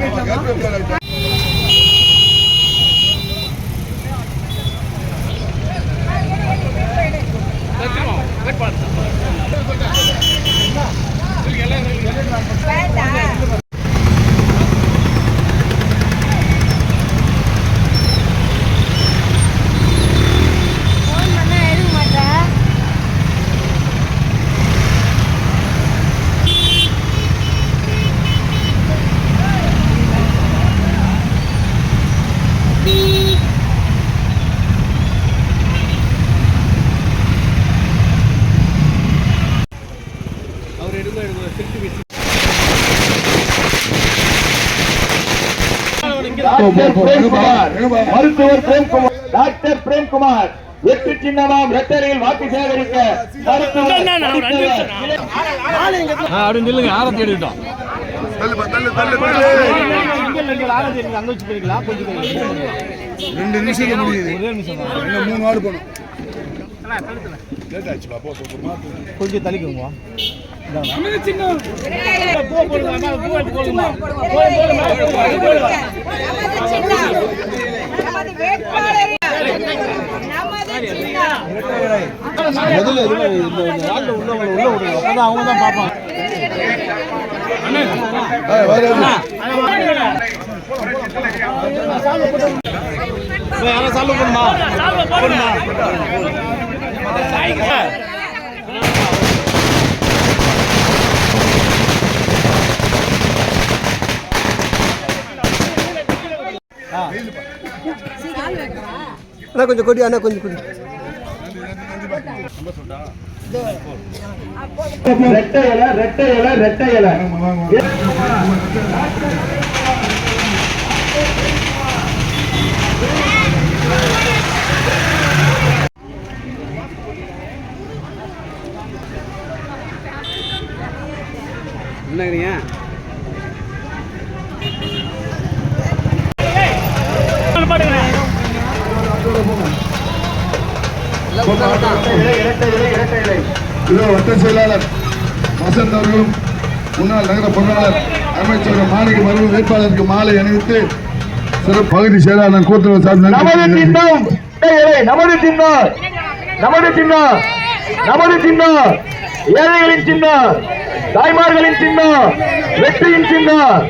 Phone மருத்துவர் Premkumar doctor Premkumar வெற்றி சின்னமாம் ரெட்டரையில் வாக்கு சேகரிக்க மருத்துவர் அப்படின்னு நில்லுங்க ஆரத்தி எடுத்துட்டோம் ரெண்டு நிமிஷத்துல முடியுது. மூணு ஆடு போகணும். லேட் ஆச்சுப்பா போ போ, போ கொஞ்சம் தள்ளிக்கோங்க. முதல்ல இதுல நாட்டில் உள்ள விடுங்க அப்பதான் அவங்க தான் பார்ப்பாங்க சால்வ் பண்ணுமா பண்ணுமா அண்ணா கொஞ்சம் கொடி அண்ணா கொஞ்சம் கொடி. ரெட்டை இலை ரெட்டை இலை ரெட்டை இலை. இதோ வட்ட செயலாளர் வசந்த் அவர்களும் முன்னாள் நகர பொருளாளர் அமைச்சர் மாணிக்க மருவு வேட்பாளருக்கு மாலை அணிவித்து சிறப்பு பகுதி செயலாளர் கூட்டுறவு சார்பு நமது சின்னம் நமது சின்னம் நமது சின்னம் நமது சின்னம் ஏழைகளின் சின்னம் தாய்மார்களின் சின்னம் வெற்றியின் சின்னம்.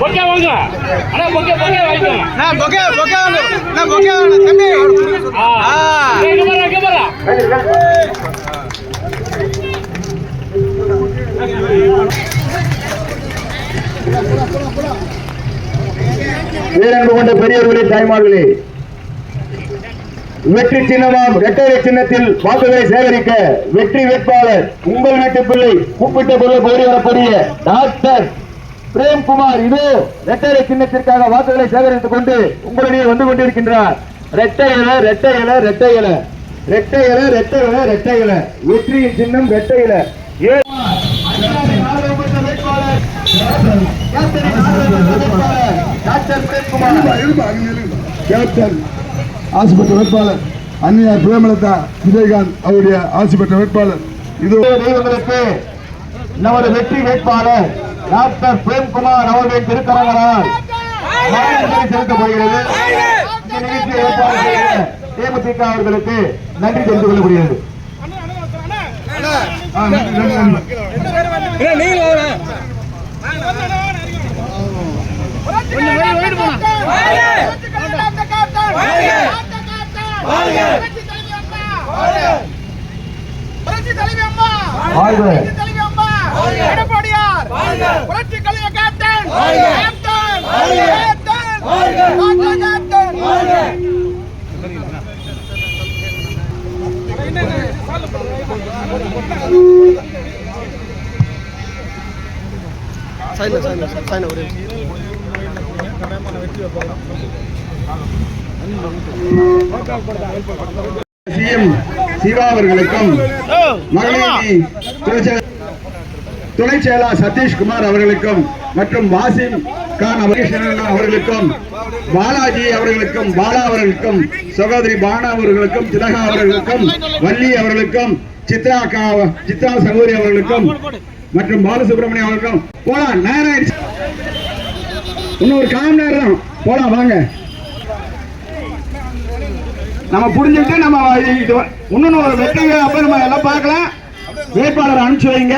பொக்கே வாங்க அண்ணா பொக்கே பொக்கே கேமரா வீரன்பு கொண்ட பெரியவர்களே தாய்மார்களே. வெற்றி சின்னமாம் இரட்டை சின்னத்தில் வாக்குகளை சேகரிக்க வெற்றி வேட்பாளர் உங்கள் வீட்டு பிள்ளை கூப்பிட்ட பொருள் கோரி வரக்கூடிய டாக்டர் பிரேம்குமார் இது இரட்டை சின்னத்திற்காக வாக்குகளை சேகரித்துக் கொண்டு உங்களிடையே வந்து கொண்டிருக்கின்றார். ரெட்டை இலை ரெட்டை இலை ரெட்டை இலை. ரெட்டை இலை ரெட்டை இலை ரெட்டை இலை. வெற்றியின் சின்னம் ரெட்டை இலை. கேப்டன் ஆசை பெற்ற வேட்பாளர். அன்னியார் பிரேமலதா விஜயகாந்த் அவருடைய ஆசை பெற்ற வேட்பாளர். இது நமது வெற்றி வேட்பாளர் டாக்டர் பிரேம்குமார் அவர்களின் திருக்கரங்களால் மரியாதை செலுத்தப்படுகிறது இந்த நிகழ்ச்சியை ஏற்பாடு செய்த தேமுதிக அவர்களுக்கு நன்றி தெரிந்து கொள்ளப்படுகிறது நன்றி, நன்றி. வாழ்க எடப்பாடியார். புரட்சி கலைஞர் கேப்டன். கேப்டன். கேப்டன். கேப்டன். சைனா சைனா சைனா ஒரு சிஎம் சிவா அவர்களுக்கும் மகளிர் அணி துணை செயலாளர் சதீஷ்குமார் அவர்களுக்கும் மற்றும் வாசிம் கான் அவர்களுக்கும் பாலாஜி அவர்களுக்கும் பாலா அவர்களுக்கும் சகோதரி பானா அவர்களுக்கும் திலகா அவர்களுக்கும் வள்ளி அவர்களுக்கும் சித்ரா கா- சித்ரா சகோதரி அவர்களுக்கும் மற்றும் பாலசுப்ரமணியம் அவர்களுக்கும். போலாம் நேரம் இன்னொரு இன்னும் ஒரு நேரம். போலாம் வாங்க. நம்ம புரிஞ்சுக்கிட்டு நம்ம இது இன்னொன்னு ஒரு வெற்றி அப்புறம் நம்ம எல்லாம் பார்க்கலாம். வேட்பாளர் அனுப்பிச்சு வைங்க.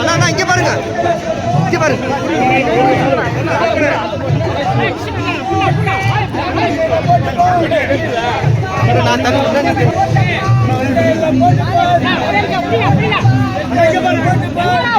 அண்ணா அண்ணா பாருங்க. இங்க பாருங்க. நான்